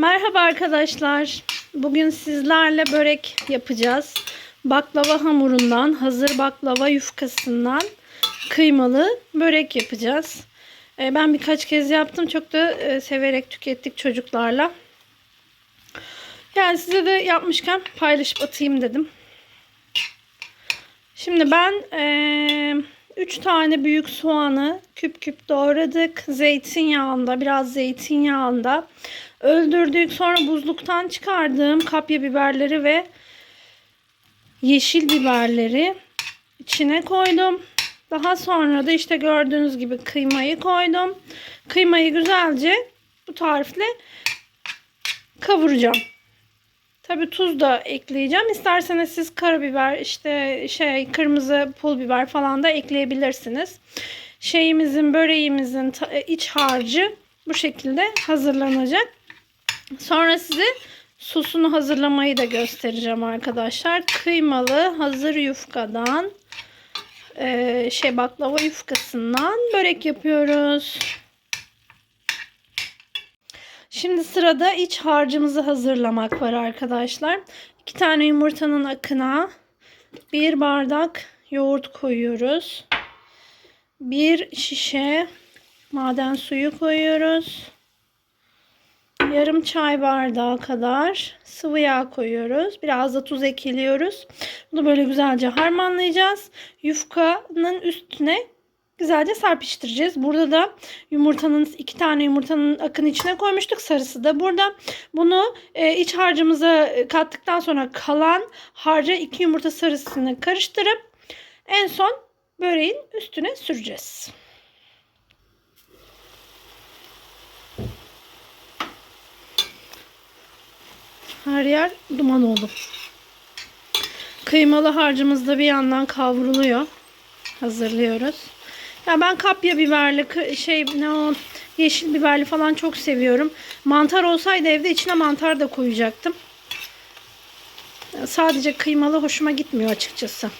Merhaba arkadaşlar. Bugün sizlerle börek yapacağız. Baklava hamurundan, hazır baklava yufkasından kıymalı börek yapacağız. Ee, Ben birkaç kez yaptım. Çok da e, severek tükettik çocuklarla. Yani size de yapmışken paylaşıp atayım dedim. Şimdi ben 3 tane büyük soğanı küp küp doğradık. Zeytinyağında, biraz zeytinyağında öldürdük. Sonra buzluktan çıkardığım kapya biberleri ve yeşil biberleri içine koydum. Daha sonra da işte gördüğünüz gibi kıymayı koydum. Kıymayı güzelce bu tarifle kavuracağım. Tabi tuz da ekleyeceğim. İsterseniz siz karabiber, işte şey kırmızı pul biber falan da ekleyebilirsiniz. Şeyimizin, böreğimizin iç harcı bu şekilde hazırlanacak. Sonra size sosunu hazırlamayı da göstereceğim arkadaşlar. Kıymalı hazır yufkadan şey baklava yufkasından börek yapıyoruz. Şimdi sırada iç harcımızı hazırlamak var arkadaşlar. İki tane yumurtanın akına bir bardak yoğurt koyuyoruz. Bir şişe maden suyu koyuyoruz. Yarım çay bardağı kadar sıvı yağ koyuyoruz. Biraz da tuz ekliyoruz. Bunu böyle güzelce harmanlayacağız. Yufkanın üstüne güzelce serpiştireceğiz. Burada da yumurtanın iki tane yumurtanın akın içine koymuştuk. Sarısı da burada. Bunu e, iç harcımıza kattıktan sonra kalan harca iki yumurta sarısını karıştırıp en son böreğin üstüne süreceğiz. Her yer duman oldu. Kıymalı harcımız da bir yandan kavruluyor. Hazırlıyoruz. Ya ben kapya biberli şey ne o yeşil biberli falan çok seviyorum. Mantar olsaydı evde içine mantar da koyacaktım. Sadece kıymalı hoşuma gitmiyor açıkçası.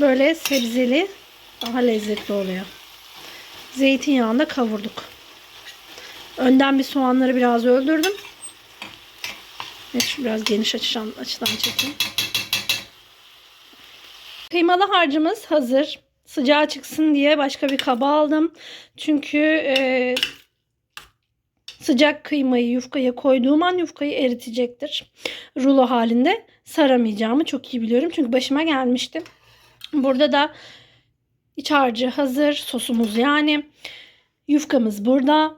Böyle sebzeli daha lezzetli oluyor. Zeytinyağında kavurduk. Önden bir soğanları biraz öldürdüm. Evet, biraz geniş açıdan, açıdan çekeyim. Kıymalı harcımız hazır. Sıcağı çıksın diye başka bir kaba aldım. Çünkü e, sıcak kıymayı yufkaya koyduğum an yufkayı eritecektir. Rulo halinde saramayacağımı çok iyi biliyorum. Çünkü başıma gelmişti. Burada da iç harcı hazır. Sosumuz yani. Yufkamız burada.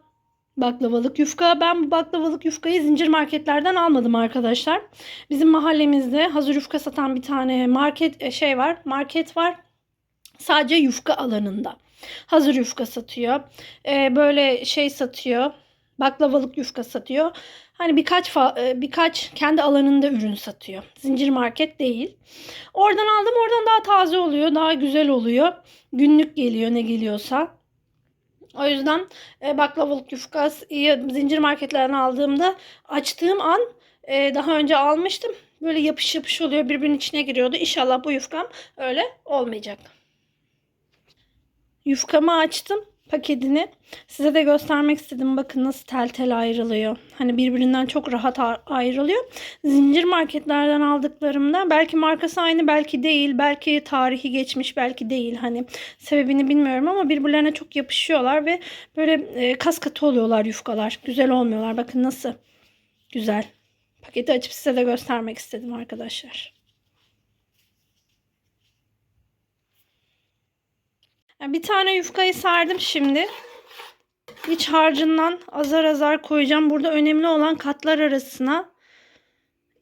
Baklavalık yufka. Ben bu baklavalık yufkayı zincir marketlerden almadım arkadaşlar. Bizim mahallemizde hazır yufka satan bir tane market şey var. Market var. Sadece yufka alanında. Hazır yufka satıyor. Ee, böyle şey satıyor. Baklavalık yufka satıyor. Hani birkaç birkaç kendi alanında ürün satıyor. Zincir market değil. Oradan aldım. Oradan daha taze oluyor. Daha güzel oluyor. Günlük geliyor ne geliyorsa. O yüzden e, baklavalık yufka zincir marketlerden aldığımda açtığım an e, daha önce almıştım. Böyle yapış yapış oluyor birbirinin içine giriyordu. İnşallah bu yufkam öyle olmayacak. Yufkamı açtım paketini. Size de göstermek istedim. Bakın nasıl tel tel ayrılıyor. Hani birbirinden çok rahat ayrılıyor. Zincir marketlerden aldıklarımda belki markası aynı belki değil. Belki tarihi geçmiş belki değil. Hani sebebini bilmiyorum ama birbirlerine çok yapışıyorlar ve böyle e, kas katı oluyorlar yufkalar. Güzel olmuyorlar. Bakın nasıl güzel. Paketi açıp size de göstermek istedim arkadaşlar. Bir tane yufkayı sardım şimdi. İç harcından azar azar koyacağım. Burada önemli olan katlar arasına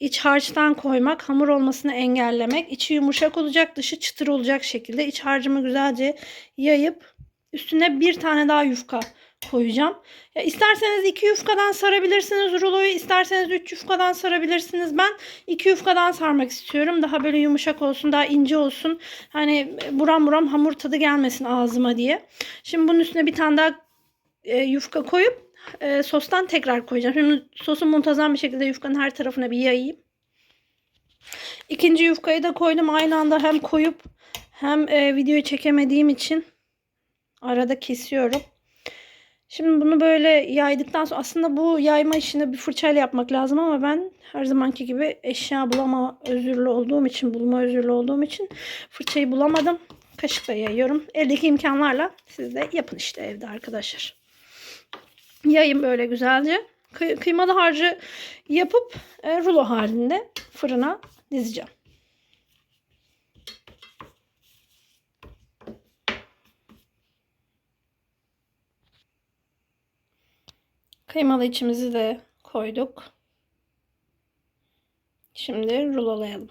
iç harçtan koymak, hamur olmasını engellemek. İçi yumuşak olacak, dışı çıtır olacak şekilde iç harcımı güzelce yayıp üstüne bir tane daha yufka koyacağım. Ya isterseniz iki yufkadan sarabilirsiniz ruloyu, isterseniz üç yufkadan sarabilirsiniz. Ben iki yufkadan sarmak istiyorum. Daha böyle yumuşak olsun, daha ince olsun. Hani buram buram hamur tadı gelmesin ağzıma diye. Şimdi bunun üstüne bir tane daha e, yufka koyup e, sostan tekrar koyacağım. Şimdi sosu muntazam bir şekilde yufkanın her tarafına bir yayayım. İkinci yufkayı da koydum. Aynı anda hem koyup hem e, videoyu çekemediğim için arada kesiyorum. Şimdi bunu böyle yaydıktan sonra aslında bu yayma işini bir fırçayla yapmak lazım ama ben her zamanki gibi eşya bulama özürlü olduğum için, bulma özürlü olduğum için fırçayı bulamadım. Kaşıkla yayıyorum. Eldeki imkanlarla siz de yapın işte evde arkadaşlar. Yayın böyle güzelce. Kıy- kıymalı harcı yapıp e, rulo halinde fırına dizeceğim. Kıymalı içimizi de koyduk. Şimdi rulolayalım.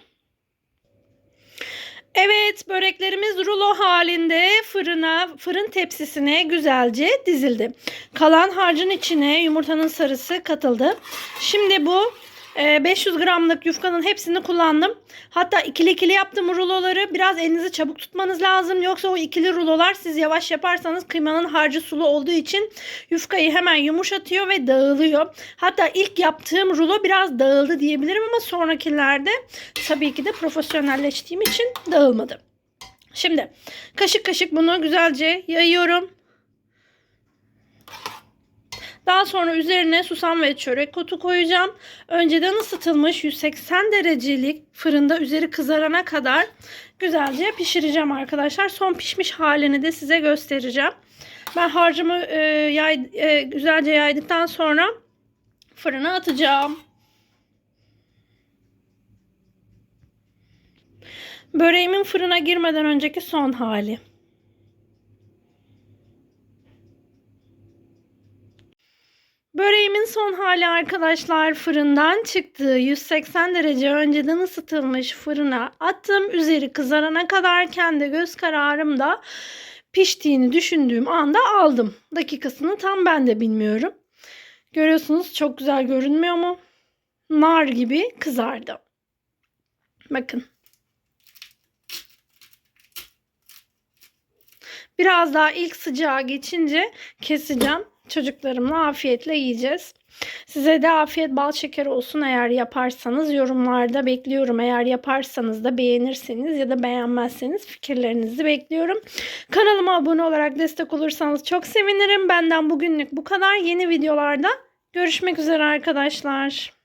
Evet, böreklerimiz rulo halinde fırına, fırın tepsisine güzelce dizildi. Kalan harcın içine yumurtanın sarısı katıldı. Şimdi bu 500 gramlık yufkanın hepsini kullandım. Hatta ikili ikili yaptım ruloları. Biraz elinizi çabuk tutmanız lazım. Yoksa o ikili rulolar siz yavaş yaparsanız kıymanın harcı sulu olduğu için yufkayı hemen yumuşatıyor ve dağılıyor. Hatta ilk yaptığım rulo biraz dağıldı diyebilirim ama sonrakilerde tabii ki de profesyonelleştiğim için dağılmadı. Şimdi kaşık kaşık bunu güzelce yayıyorum. Daha sonra üzerine susam ve çörek otu koyacağım. Önceden ısıtılmış 180 derecelik fırında üzeri kızarana kadar güzelce pişireceğim arkadaşlar. Son pişmiş halini de size göstereceğim. Ben harcımı e, yay, e, güzelce yaydıktan sonra fırına atacağım. Böreğimin fırına girmeden önceki son hali. Böreğimin son hali arkadaşlar fırından çıktı. 180 derece önceden ısıtılmış fırına attım. Üzeri kızarana kadar kendi göz kararımda piştiğini düşündüğüm anda aldım. Dakikasını tam ben de bilmiyorum. Görüyorsunuz çok güzel görünmüyor mu? Nar gibi kızardı. Bakın. Biraz daha ilk sıcağı geçince keseceğim. Çocuklarımla afiyetle yiyeceğiz. Size de afiyet bal şeker olsun eğer yaparsanız yorumlarda bekliyorum. Eğer yaparsanız da beğenirseniz ya da beğenmezseniz fikirlerinizi bekliyorum. Kanalıma abone olarak destek olursanız çok sevinirim. Benden bugünlük bu kadar. Yeni videolarda görüşmek üzere arkadaşlar.